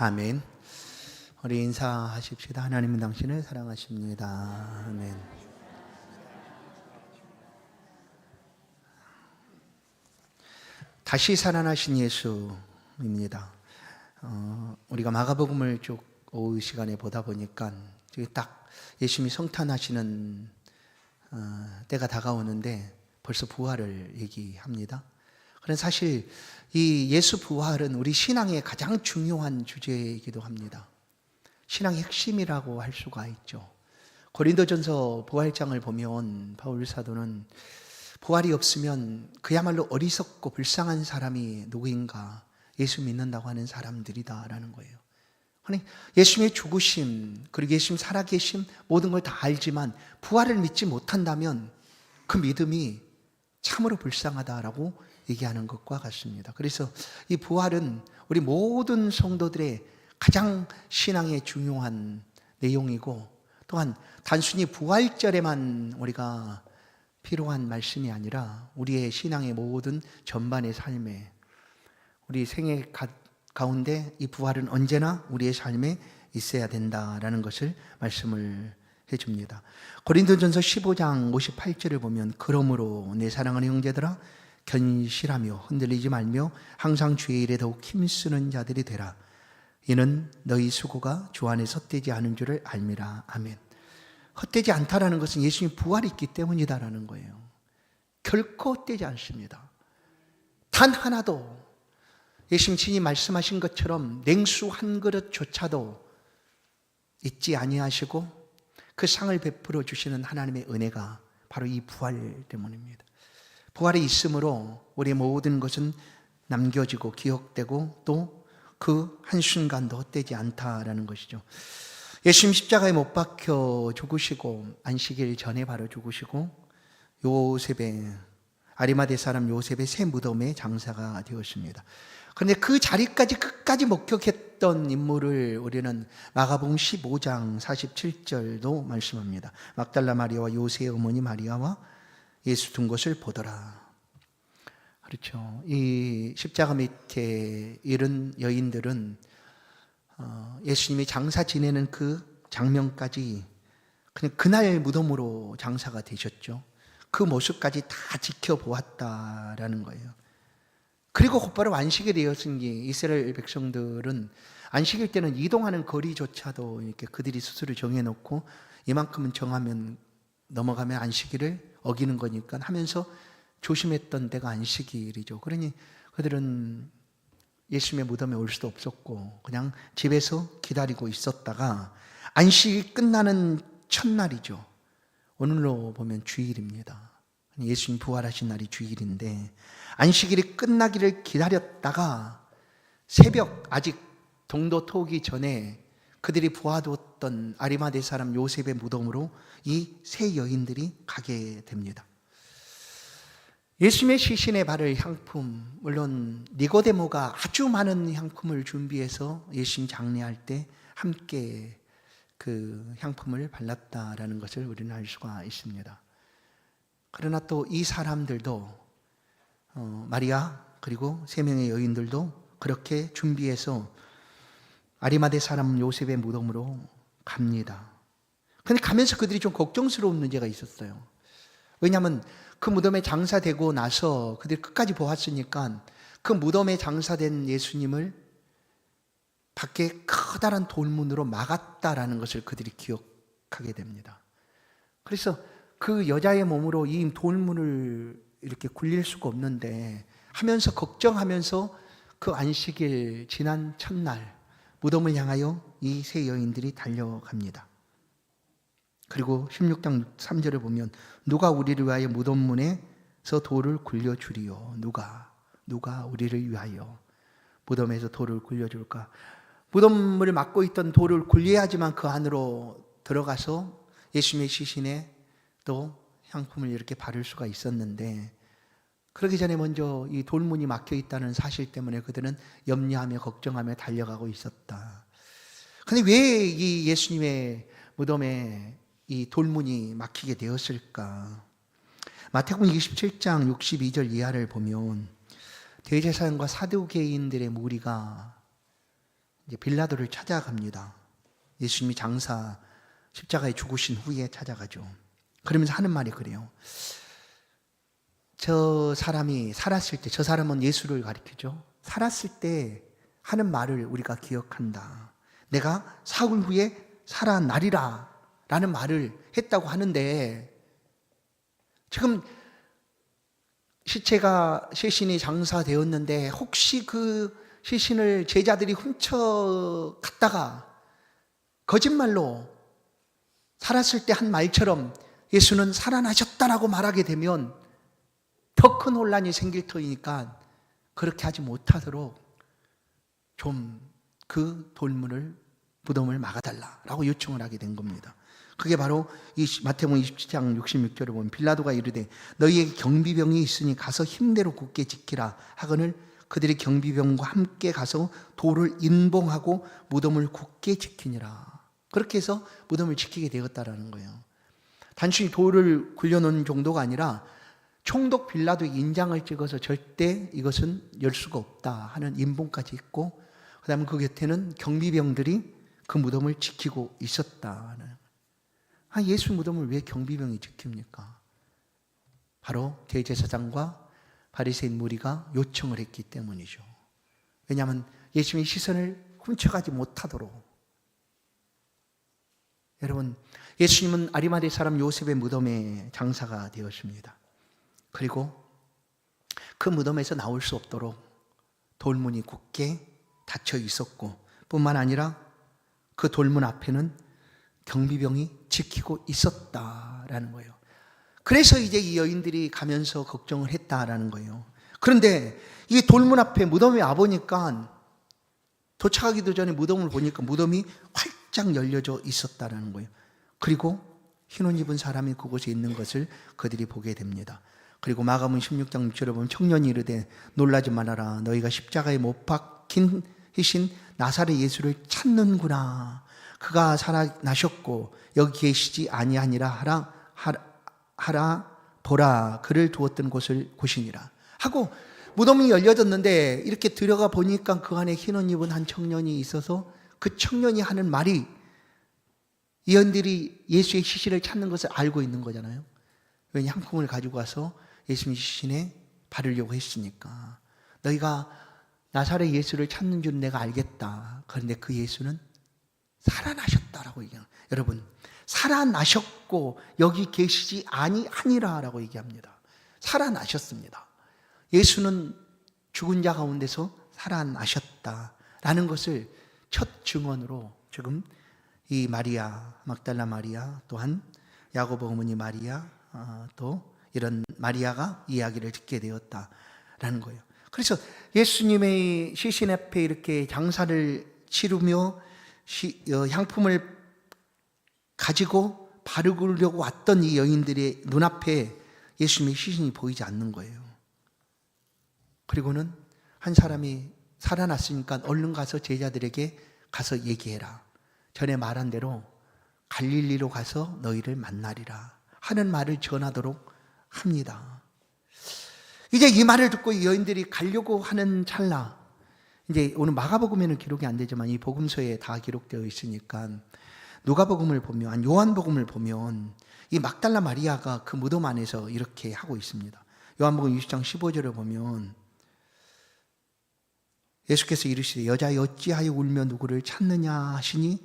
아멘. 우리 인사하십시다. 하나님은 당신을 사랑하십니다. 아멘. 다시 살아나신 예수입니다. 어, 우리가 마가복음을 쭉 오후 시간에 보다 보니까 딱 예수님이 성탄하시는 어, 때가 다가오는데 벌써 부활을 얘기합니다. 그런 사실 이 예수 부활은 우리 신앙의 가장 중요한 주제이기도 합니다. 신앙의 핵심이라고 할 수가 있죠. 고린도전서 부활장을 보면 바울 사도는 부활이 없으면 그야말로 어리석고 불쌍한 사람이 누구인가 예수 믿는다고 하는 사람들이다라는 거예요. 아니 예수님의 죽으심 그리고 예수님 살아계심 모든 걸 다 알지만 부활을 믿지 못한다면 그 믿음이 참으로 불쌍하다라고 얘기하는 것과 같습니다. 그래서 이 부활은 우리 모든 성도들의 가장 신앙에 중요한 내용이고 또한 단순히 부활절에만 우리가 필요한 말씀이 아니라 우리의 신앙의 모든 전반의 삶에 우리 생애 가, 가운데 이 부활은 언제나 우리의 삶에 있어야 된다라는 것을 말씀을 해줍니다. 고린도전서 15장 58절을 보면 그러므로 내 사랑하는 형제들아 견실하며 흔들리지 말며 항상 주의 일에 더욱 힘쓰는 자들이 되라. 이는 너희 수고가 주 안에 헛되지 않은 줄을 알미라. 아멘. 헛되지 않다라는 것은 예수님 부활이 있기 때문이다라는 거예요. 결코 헛되지 않습니다. 단 하나도 예수님 친히 말씀하신 것처럼 냉수 한 그릇조차도 잊지 아니하시고 그 상을 베풀어 주시는 하나님의 은혜가 바로 이 부활 때문입니다. 부활이 있으므로 우리의 모든 것은 남겨지고 기억되고 또 그 한순간도 헛되지 않다라는 것이죠. 예수님 십자가에 못 박혀 죽으시고 안식일 전에 바로 죽으시고 요셉의 아리마대 사람 요셉의 새 무덤에 장사가 되었습니다. 그런데 그 자리까지 끝까지 목격했던 인물을 우리는 마가복음 15장 47절도 말씀합니다. 막달라 마리아와 요새의 어머니 마리아와 예수 둔 것을 보더라. 그렇죠. 이 십자가 밑에 이른 여인들은 어, 예수님이 장사 지내는 그 장면까지 그냥 그날 무덤으로 장사가 되셨죠. 그 모습까지 다 지켜보았다라는 거예요. 그리고 곧바로 안식이 되었으니 이스라엘 백성들은 안식일 때는 이동하는 거리조차도 이렇게 그들이 스스로 정해놓고 이만큼은 정하면 넘어가면 안식일을 어기는 거니까 하면서 조심했던 때가 안식일이죠. 그러니 그들은 예수님의 무덤에 올 수도 없었고 그냥 집에서 기다리고 있었다가 안식이 끝나는 첫날이죠. 오늘로 보면 주일입니다. 예수님 부활하신 날이 주일인데 안식일이 끝나기를 기다렸다가 새벽 아직 동도 토기 전에 그들이 보아두었던 아리마대 사람 요셉의 무덤으로 이 세 여인들이 가게 됩니다. 예수님의 시신에 바를 향품, 물론 니고데모가 아주 많은 향품을 준비해서 예수님 장례할 때 함께 그 향품을 발랐다라는 것을 우리는 알 수가 있습니다. 그러나 또 이 사람들도 어, 마리아 그리고 세 명의 여인들도 그렇게 준비해서 아리마대 사람 요셉의 무덤으로 갑니다. 근데 가면서 그들이 좀 걱정스러운 문제가 있었어요. 왜냐하면 그 무덤에 장사되고 나서 그들이 끝까지 보았으니까 그 무덤에 장사된 예수님을 밖에 커다란 돌문으로 막았다라는 것을 그들이 기억하게 됩니다. 그래서 그 여자의 몸으로 이 돌문을 이렇게 굴릴 수가 없는데 하면서 걱정하면서 그 안식일 지난 첫날 무덤을 향하여 이 세 여인들이 달려갑니다. 그리고 16장 3절을 보면 누가 우리를 위하여 무덤 문에서 돌을 굴려 주리요 누가 누가 우리를 위하여 무덤에서 돌을 굴려 줄까? 무덤을 막고 있던 돌을 굴려야지만 그 안으로 들어가서 예수님의 시신에 또 향품을 이렇게 바를 수가 있었는데 그러기 전에 먼저 이 돌문이 막혀 있다는 사실 때문에 그들은 염려하며 걱정하며 달려가고 있었다. 근데 왜 이 예수님의 무덤에 이 돌문이 막히게 되었을까? 마태복음 27장 62절 이하를 보면 대제사장과 사두개인들의 무리가 이제 빌라도를 찾아갑니다. 예수님이 장사 십자가에 죽으신 후에 찾아가죠. 그러면서 하는 말이 그래요. 저 사람이 살았을 때, 저 사람은 예수를 가리키죠. 살았을 때 하는 말을 우리가 기억한다. 내가 사흘 후에 살아나리라. 라는 말을 했다고 하는데, 지금 시체가 시신이 장사되었는데, 혹시 그 시신을 제자들이 훔쳐 갔다가 거짓말로 살았을 때 한 말처럼 예수는 살아나셨다라고 말하게 되면 더 큰 혼란이 생길 터이니까 그렇게 하지 못하도록 좀 그 돌문을 무덤을 막아달라라고 요청을 하게 된 겁니다. 그게 바로 이 마태복음 27장 66절에 보면 빌라도가 이르되 너희에게 경비병이 있으니 가서 힘대로 굳게 지키라 하거늘 그들이 경비병과 함께 가서 돌을 인봉하고 무덤을 굳게 지키니라. 그렇게 해서 무덤을 지키게 되었다라는 거예요. 단순히 돌을 굴려놓은 정도가 아니라 총독 빌라도의 인장을 찍어서 절대 이것은 열 수가 없다 하는 인봉까지 있고 그다음에 그 곁에는 경비병들이 그 무덤을 지키고 있었다는. 아 예수 무덤을 왜 경비병이 지킵니까? 바로 대제사장과 바리새인 무리가 요청을 했기 때문이죠. 왜냐하면 예수님의 시선을 훔쳐가지 못하도록. 여러분, 예수님은 아리마대 사람 요셉의 무덤에 장사가 되었습니다. 그리고 그 무덤에서 나올 수 없도록 돌문이 굳게 닫혀 있었고, 뿐만 아니라 그 돌문 앞에는 경비병이 지키고 있었다라는 거예요. 그래서 이제 이 여인들이 가면서 걱정을 했다라는 거예요. 그런데 이 돌문 앞에 무덤에 와보니까 도착하기도 전에 무덤을 보니까 무덤이 활짝 열려져 있었다라는 거예요. 그리고 흰옷 입은 사람이 그곳에 있는 것을 그들이 보게 됩니다. 그리고 마가문 16장 6절에 보면 청년이 이르되 놀라지 말아라. 너희가 십자가에 못 박힌 희신 나사렛 예수를 찾는구나. 그가 살아나셨고 여기 계시지 아니하니라 하라 하라, 하라 보라. 그를 두었던 곳을 곳이니라. 하고 무덤이 열려졌는데 이렇게 들어가 보니까 그 안에 흰옷 입은 한 청년이 있어서 그 청년이 하는 말이 이언들이 예수의 시신을 찾는 것을 알고 있는 거잖아요. 왜냐 향품을 가지고 와서 예수님 시신에 바르려고 했으니까 너희가 나사렛 예수를 찾는 줄 내가 알겠다. 그런데 그 예수는 살아나셨다라고 얘기해요. 여러분 살아나셨고 여기 계시지 아니하니라라고 얘기합니다. 살아나셨습니다. 예수는 죽은 자 가운데서 살아나셨다라는 것을 첫 증언으로 지금 이 마리아 막달라 마리아 또한 야고보 어머니 마리아 아, 또 이런 마리아가 이야기를 듣게 되었다라는 거예요. 그래서 예수님의 시신 앞에 이렇게 장사를 치르며 시, 어, 향품을 가지고 바르려고 왔던 이 여인들의 눈앞에 예수님의 시신이 보이지 않는 거예요. 그리고는 한 사람이 살아났으니까 얼른 가서 제자들에게 가서 얘기해라. 전에 말한 대로 갈릴리로 가서 너희를 만나리라 하는 말을 전하도록 합니다. 이제 이 말을 듣고 이 여인들이 가려고 하는 찰나 이제 오늘 마가복음에는 기록이 안 되지만 이 복음서에 다 기록되어 있으니까 누가복음을 보면 요한복음을 보면 이 막달라 마리아가 그 무덤 안에서 이렇게 하고 있습니다. 요한복음 20장 15절을 보면 예수께서 이르시되 여자 어찌하여 울며 누구를 찾느냐 하시니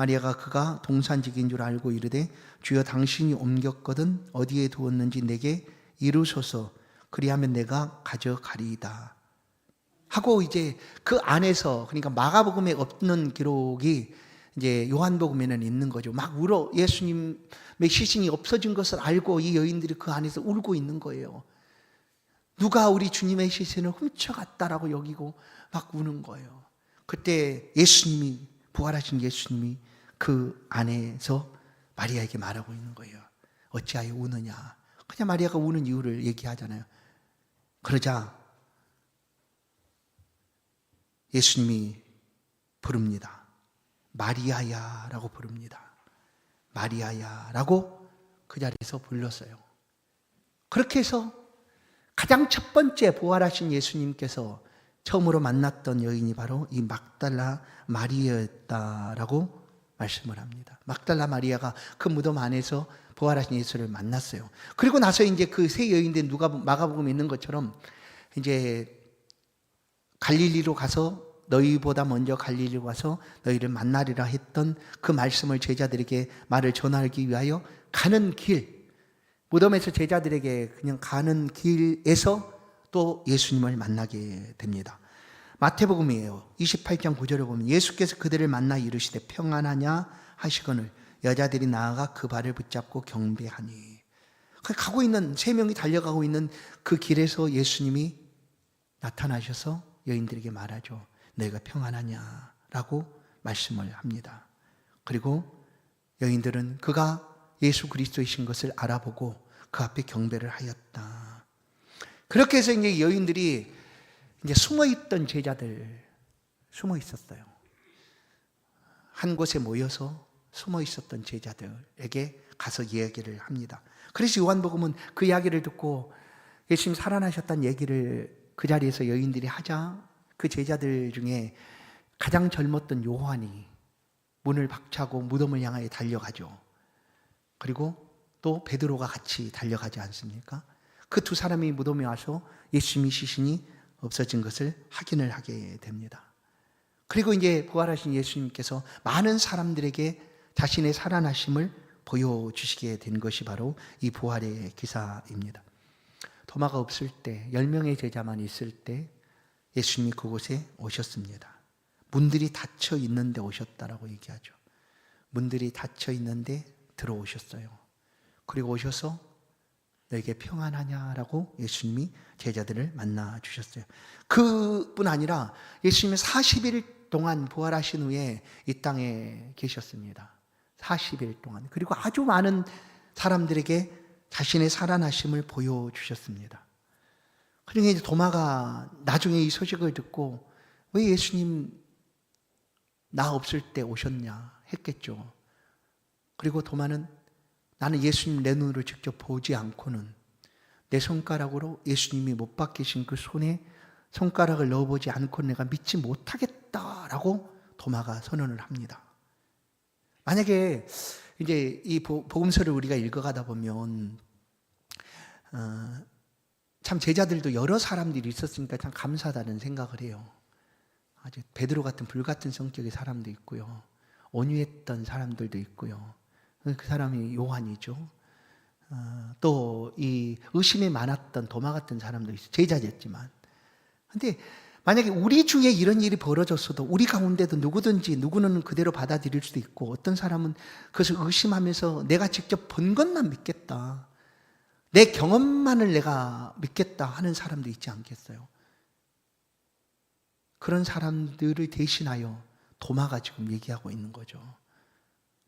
마리아가 그가 동산직인 줄 알고 이르되 주여 당신이 옮겼거든 어디에 두었는지 내게 이루소서 그리하면 내가 가져가리이다 하고 이제 그 안에서 그러니까 마가복음에 없는 기록이 이제 요한복음에는 있는 거죠. 막 울어 예수님의 시신이 없어진 것을 알고 이 여인들이 그 안에서 울고 있는 거예요. 누가 우리 주님의 시신을 훔쳐갔다라고 여기고 막 우는 거예요. 그때 예수님이 부활하신 예수님이 그 안에서 마리아에게 말하고 있는 거예요. 어찌하여 우느냐? 그냥 마리아가 우는 이유를 얘기하잖아요. 그러자 예수님이 부릅니다. 마리아야 라고 부릅니다. 마리아야 라고 그 자리에서 불렀어요. 그렇게 해서 가장 첫 번째 부활하신 예수님께서 처음으로 만났던 여인이 바로 이 막달라 마리아였다라고 말씀을 합니다. 막달라 마리아가 그 무덤 안에서 부활하신 예수를 만났어요. 그리고 나서 이제 그 세 여인들 누가 마가복음에 있는 것처럼 이제 갈릴리로 가서 너희보다 먼저 갈릴리로 가서 너희를 만나리라 했던 그 말씀을 제자들에게 말을 전하기 위하여 가는 길 무덤에서 제자들에게 그냥 가는 길에서 또 예수님을 만나게 됩니다. 마태복음이에요. 28장 9절을 보면 예수께서 그들을 만나 이르시되 평안하냐 하시거늘 여자들이 나아가 그 발을 붙잡고 경배하니 그 가고 있는 세 명이 달려가고 있는 그 길에서 예수님이 나타나셔서 여인들에게 말하죠. 너희가 평안하냐라고 말씀을 합니다. 그리고 여인들은 그가 예수 그리스도이신 것을 알아보고 그 앞에 경배를 하였다. 그렇게 해서 이제 여인들이 이제 숨어 있던 제자들 숨어 있었어요. 한 곳에 모여서 숨어 있었던 제자들에게 가서 이야기를 합니다. 그래서 요한복음은 그 이야기를 듣고 예수님 살아나셨다는 얘기를 그 자리에서 여인들이 하자 그 제자들 중에 가장 젊었던 요한이 문을 박차고 무덤을 향하여 달려가죠. 그리고 또 베드로가 같이 달려가지 않습니까? 그 두 사람이 무덤에 와서 예수님이 시신이 없어진 것을 확인을 하게 됩니다. 그리고 이제 부활하신 예수님께서 많은 사람들에게 자신의 살아나심을 보여주시게 된 것이 바로 이 부활의 기사입니다. 도마가 없을 때, 열 명의 제자만 있을 때 예수님이 그곳에 오셨습니다. 문들이 닫혀 있는데 오셨다라고 얘기하죠. 문들이 닫혀 있는데 들어오셨어요. 그리고 오셔서 너에게 평안하냐라고 예수님이 제자들을 만나 주셨어요. 그뿐 아니라 예수님이 40일 동안 부활하신 후에 이 땅에 계셨습니다. 40일 동안. 그리고 아주 많은 사람들에게 자신의 살아나심을 보여주셨습니다. 그러니까 이제 도마가 나중에 이 소식을 듣고 왜 예수님 나 없을 때 오셨냐 했겠죠. 그리고 도마는 나는 예수님 내 눈으로 직접 보지 않고는 내 손가락으로 예수님이 못 박히신 그 손에 손가락을 넣어보지 않고 내가 믿지 못하겠다라고 도마가 선언을 합니다. 만약에 이제 이 복음서를 우리가 읽어가다 보면 어, 참 제자들도 여러 사람들이 있었으니까 참 감사하다는 생각을 해요. 아주 베드로 같은 불 같은 성격의 사람도 있고요. 온유했던 사람들도 있고요. 그 사람이 요한이죠. 어, 또이 의심이 많았던 도마 같은 사람도 있어요. 제자였지만. 근데 만약에 우리 중에 이런 일이 벌어졌어도 우리 가운데도 누구든지 누구는 그대로 받아들일 수도 있고 어떤 사람은 그것을 의심하면서 내가 직접 본 것만 믿겠다. 내 경험만을 내가 믿겠다 하는 사람도 있지 않겠어요? 그런 사람들을 대신하여 도마가 지금 얘기하고 있는 거죠.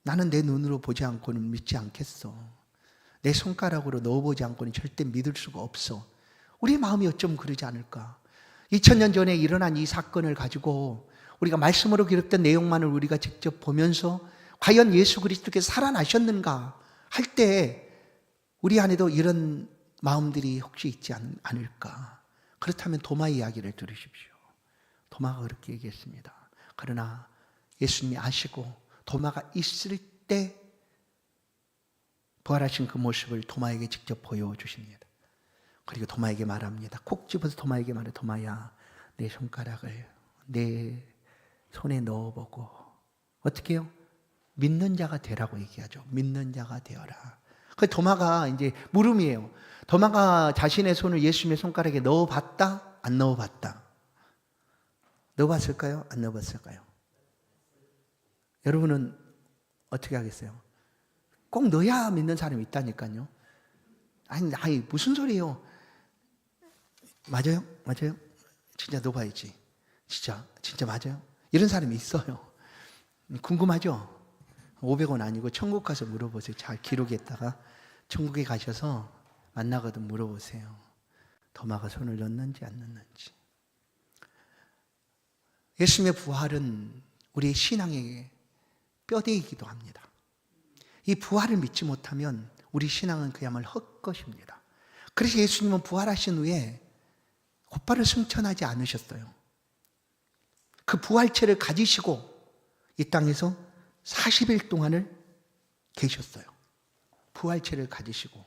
나는 내 눈으로 보지 않고는 믿지 않겠어. 내 손가락으로 넣어보지 않고는 절대 믿을 수가 없어. 우리 마음이 어쩜 그러지 않을까? 2000년 전에 일어난 이 사건을 가지고 우리가 말씀으로 기록된 내용만을 우리가 직접 보면서 과연 예수 그리스도께서 살아나셨는가 할 때 우리 안에도 이런 마음들이 혹시 있지 않을까? 그렇다면 도마 이야기를 들으십시오. 도마가 그렇게 얘기했습니다. 그러나 예수님이 아시고 도마가 있을 때 부활하신 그 모습을 도마에게 직접 보여주십니다. 그리고 도마에게 말합니다. 콕 집어서 도마에게 말해 도마야 내 손가락을 내 손에 넣어보고 어떻게 해요? 믿는 자가 되라고 얘기하죠. 믿는 자가 되어라. 그 도마가 이제 물음이에요. 도마가 자신의 손을 예수님의 손가락에 넣어봤다? 안 넣어봤다? 넣어봤을까요? 안 넣어봤을까요? 여러분은 어떻게 하겠어요? 꼭 넣어야 믿는 사람이 있다니까요. 아니, 아니, 무슨 소리예요? 맞아요? 맞아요? 진짜 넣어봐야지. 진짜, 진짜 맞아요? 이런 사람이 있어요. 궁금하죠? 500원 아니고 천국 가서 물어보세요. 잘 기록했다가 천국에 가셔서 만나거든 물어보세요. 도마가 손을 넣는지 안 넣는지. 예수님의 부활은 우리 신앙의 뼈대이기도 합니다. 이 부활을 믿지 못하면 우리 신앙은 그야말로 헛것입니다. 그래서 예수님은 부활하신 후에 곧바로 승천하지 않으셨어요. 그 부활체를 가지시고 이 땅에서 40일 동안을 계셨어요. 부활체를 가지시고.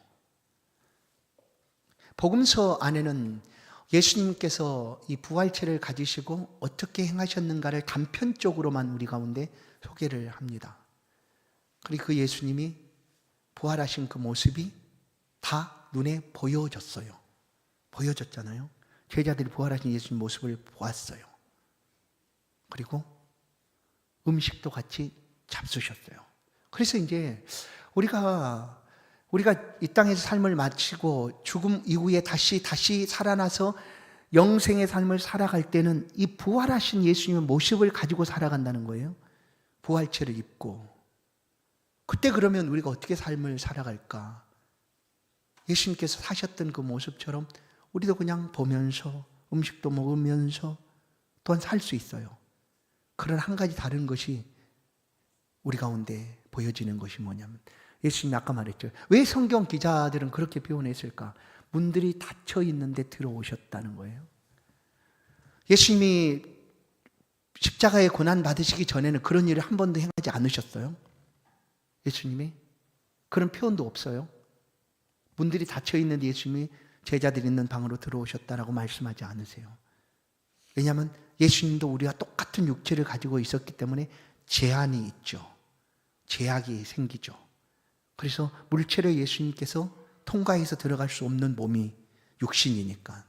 복음서 안에는 예수님께서 이 부활체를 가지시고 어떻게 행하셨는가를 단편적으로만 우리 가운데 소개를 합니다. 그리고 그 예수님이 부활하신 그 모습이 다 눈에 보여졌어요. 보여졌잖아요. 제자들이 부활하신 예수님 모습을 보았어요. 그리고 음식도 같이 잡수셨어요. 그래서 이제 우리가 우리가 이 땅에서 삶을 마치고 죽음 이후에 다시 다시 살아나서 영생의 삶을 살아갈 때는 이 부활하신 예수님의 모습을 가지고 살아간다는 거예요. 부활체를 입고 그때 그러면 우리가 어떻게 삶을 살아갈까? 예수님께서 사셨던 그 모습처럼 우리도 그냥 보면서 음식도 먹으면서 또한 살 수 있어요. 그런 한 가지 다른 것이 우리 가운데 보여지는 것이 뭐냐면 예수님이 아까 말했죠. 왜 성경 기자들은 그렇게 표현했을까? 문들이 닫혀 있는데 들어오셨다는 거예요. 예수님이 십자가의 고난 받으시기 전에는 그런 일을 한 번도 행하지 않으셨어요. 예수님이 그런 표현도 없어요. 문들이 닫혀 있는데 예수님이 제자들 있는 방으로 들어오셨다라고 말씀하지 않으세요. 왜냐하면 예수님도 우리와 똑같은 육체를 가지고 있었기 때문에 제한이 있죠. 제약이 생기죠. 그래서 물체를 예수님께서 통과해서 들어갈 수 없는 몸이 육신이니까.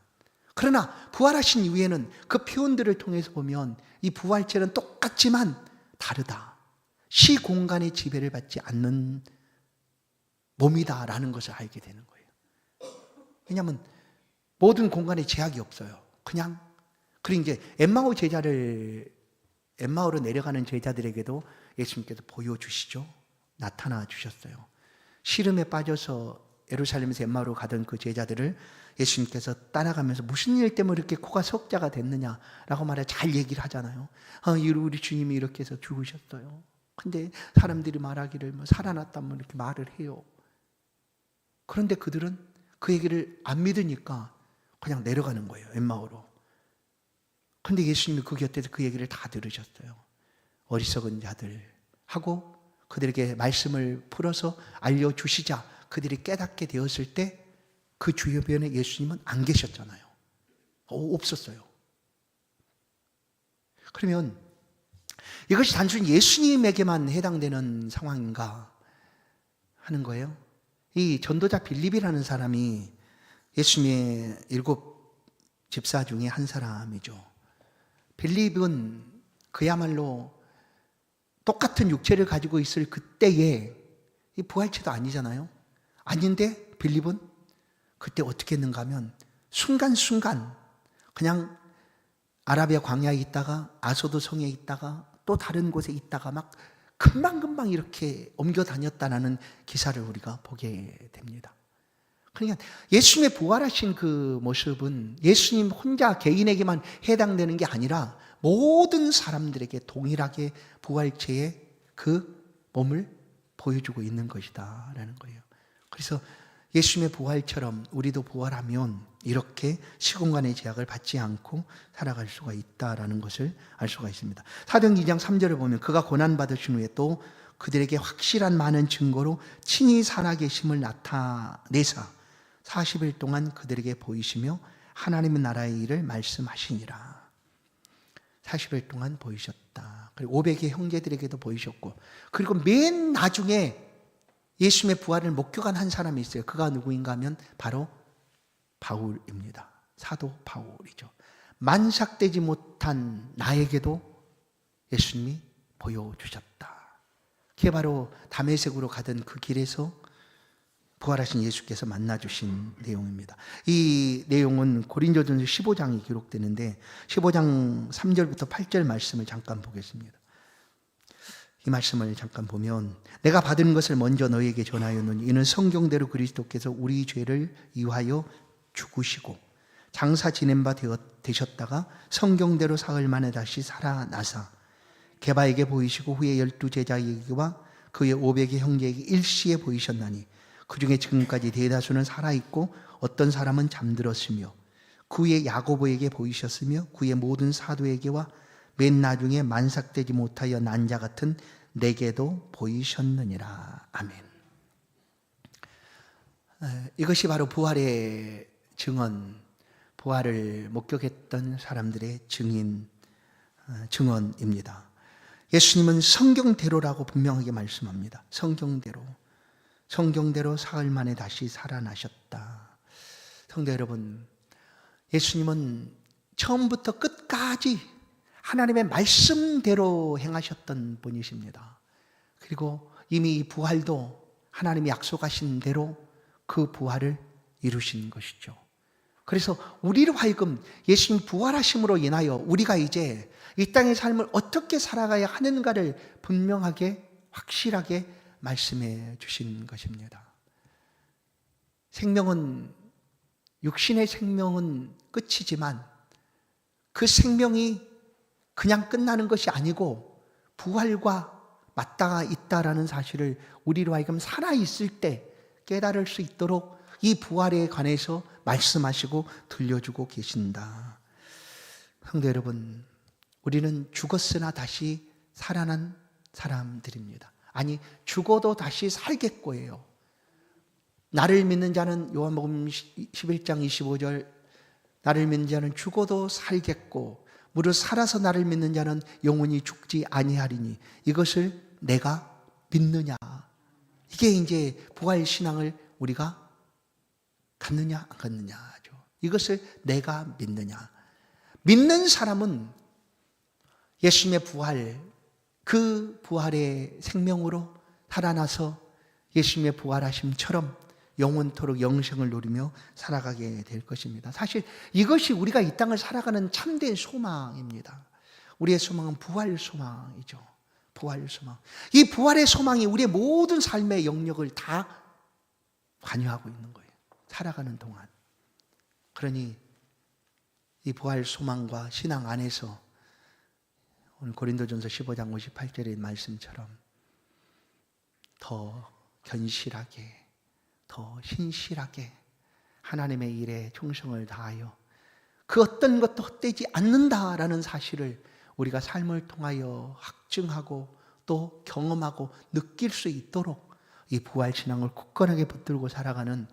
그러나 부활하신 이후에는 그 표현들을 통해서 보면 이 부활체는 똑같지만 다르다. 시 공간의 지배를 받지 않는 몸이다라는 것을 알게 되는 거예요. 왜냐하면 모든 공간에 제약이 없어요. 그냥 그리고 이제 엠마오 제자를 엠마오로 내려가는 제자들에게도 예수님께서 보여주시죠. 나타나 주셨어요. 시름에 빠져서 예루살렘에서 엠마오로 가던 그 제자들을 예수님께서 따라가면서 무슨 일 때문에 이렇게 코가 석자가 됐느냐라고 말해 잘 얘기를 하잖아요. 아, 우리 주님이 이렇게 해서 죽으셨어요. 근데 사람들이 말하기를 뭐 살아났다면 이렇게 말을 해요. 그런데 그들은 그 얘기를 안 믿으니까 그냥 내려가는 거예요. 엠마오로. 근데 예수님이 그 곁에서 그 얘기를 다 들으셨어요. 어리석은 자들 하고 그들에게 말씀을 풀어서 알려주시자 그들이 깨닫게 되었을 때 그 주변에 예수님은 안 계셨잖아요. 어, 없었어요. 그러면 이것이 단순히 예수님에게만 해당되는 상황인가 하는 거예요. 이 전도자 빌립이라는 사람이 예수님의 일곱 집사 중에 한 사람이죠. 빌립은 그야말로 똑같은 육체를 가지고 있을 그때에 이 부활체도 아니잖아요. 아닌데 빌립은 그때 어떻게 했는가 하면 순간순간 그냥 아라비아 광야에 있다가 아소도 성에 있다가 또 다른 곳에 있다가 막 금방금방 이렇게 옮겨 다녔다라는 기사를 우리가 보게 됩니다. 그러니까 예수님의 부활하신 그 모습은 예수님 혼자 개인에게만 해당되는 게 아니라 모든 사람들에게 동일하게 부활체의 그 몸을 보여주고 있는 것이다라는 거예요. 그래서 예수님의 부활처럼 우리도 부활하면 이렇게 시공간의 제약을 받지 않고 살아갈 수가 있다라는 것을 알 수가 있습니다. 사도행 2장 3절을 보면 그가 고난 받으신 후에 또 그들에게 확실한 많은 증거로 친히 살아계심을 나타내사 40일 동안 그들에게 보이시며 하나님의 나라의 일을 말씀하시니라. 40일 동안 보이셨다. 그리고 500의 형제들에게도 보이셨고, 그리고 맨 나중에 예수님의 부활을 목격한 한 사람이 있어요. 그가 누구인가 하면 바로 바울입니다. 사도 바울이죠. 만삭되지 못한 나에게도 예수님이 보여주셨다. 그게 바로 담에색으로 가던 그 길에서 부활하신 예수께서 만나주신 내용입니다. 이 내용은 고린도전서 15장이 기록되는데 15장 3절부터 8절 말씀을 잠깐 보겠습니다. 이 말씀을 잠깐 보면 내가 받은 것을 먼저 너희에게 전하였노니 이는 성경대로 그리스도께서 우리 죄를 이하여 죽으시고 장사 지낸 바 되셨다가 성경대로 사흘 만에 다시 살아나사 개바에게 보이시고 후에 열두 제자에게와 그의 오백의 형제에게 일시에 보이셨나니 그 중에 지금까지 대다수는 살아있고 어떤 사람은 잠들었으며 그의 야고보에게 보이셨으며 그의 모든 사도에게와 맨 나중에 만삭되지 못하여 난자 같은 내게도 보이셨느니라. 아멘. 에, 이것이 바로 부활의 증언, 부활을 목격했던 사람들의 증인, 어, 증언입니다. 예수님은 성경대로라고 분명하게 말씀합니다. 성경대로. 성경대로 사흘 만에 다시 살아나셨다. 성도 여러분, 예수님은 처음부터 끝까지 하나님의 말씀대로 행하셨던 분이십니다. 그리고 이미 이 부활도 하나님이 약속하신 대로 그 부활을 이루신 것이죠. 그래서 우리로 하여금 예수님 부활하심으로 인하여 우리가 이제 이 땅의 삶을 어떻게 살아가야 하는가를 분명하게 확실하게 말씀해 주신 것입니다. 생명은 육신의 생명은 끝이지만 그 생명이 그냥 끝나는 것이 아니고 부활과 맞닿아 있다라는 사실을 우리로 하여금 살아 있을 때 깨달을 수 있도록 이 부활에 관해서 말씀하시고 들려주고 계신다. 성도 여러분, 우리는 죽었으나 다시 살아난 사람들입니다. 아니, 죽어도 다시 살겠고예요. 나를 믿는 자는 요한복음 11장 25절 나를 믿는 자는 죽어도 살겠고 무릇 살아서 나를 믿는 자는 영원히 죽지 아니하리니 이것을 내가 믿느냐 이게 이제 부활 신앙을 우리가 갖느냐 안 갖느냐죠. 이것을 내가 믿느냐 믿는 사람은 예수님의 부활 그 부활의 생명으로 살아나서 예수님의 부활하심처럼 영원토록 영생을 누리며 살아가게 될 것입니다. 사실 이것이 우리가 이 땅을 살아가는 참된 소망입니다. 우리의 소망은 부활 소망이죠. 부활 소망. 이 부활의 소망이 우리의 모든 삶의 영역을 다 관여하고 있는 거예요. 살아가는 동안. 그러니 이 부활 소망과 신앙 안에서 오늘 고린도전서 15장 58절의 말씀처럼 더 견실하게 더 신실하게 하나님의 일에 충성을 다하여 그 어떤 것도 헛되지 않는다라는 사실을 우리가 삶을 통하여 확증하고 또 경험하고 느낄 수 있도록 이 부활 신앙을 굳건하게 붙들고 살아가는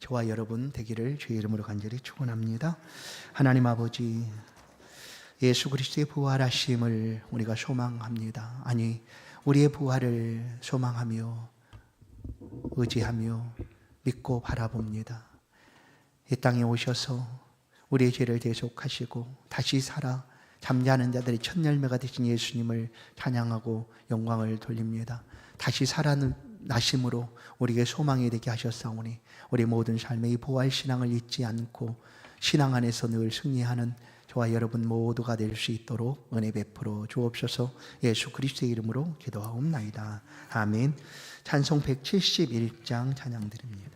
저와 여러분 되기를 주의 이름으로 간절히 축원합니다. 하나님 아버지 예수 그리스도의 부활하심을 우리가 소망합니다. 아니 우리의 부활을 소망하며 의지하며 믿고 바라봅니다. 이 땅에 오셔서 우리의 죄를 대속하시고 다시 살아 잠자는 자들의 첫 열매가 되신 예수님을 찬양하고 영광을 돌립니다. 다시 살아나심으로 우리에게 소망이 되게 하셨사오니 우리 모든 삶의 이 보활 신앙을 잊지 않고 신앙 안에서 늘 승리하는 저와 여러분 모두가 될 수 있도록 은혜 베풀어 주옵소서 예수 그리스도의 이름으로 기도하옵나이다. 아멘. 찬송 171장 찬양 드립니다.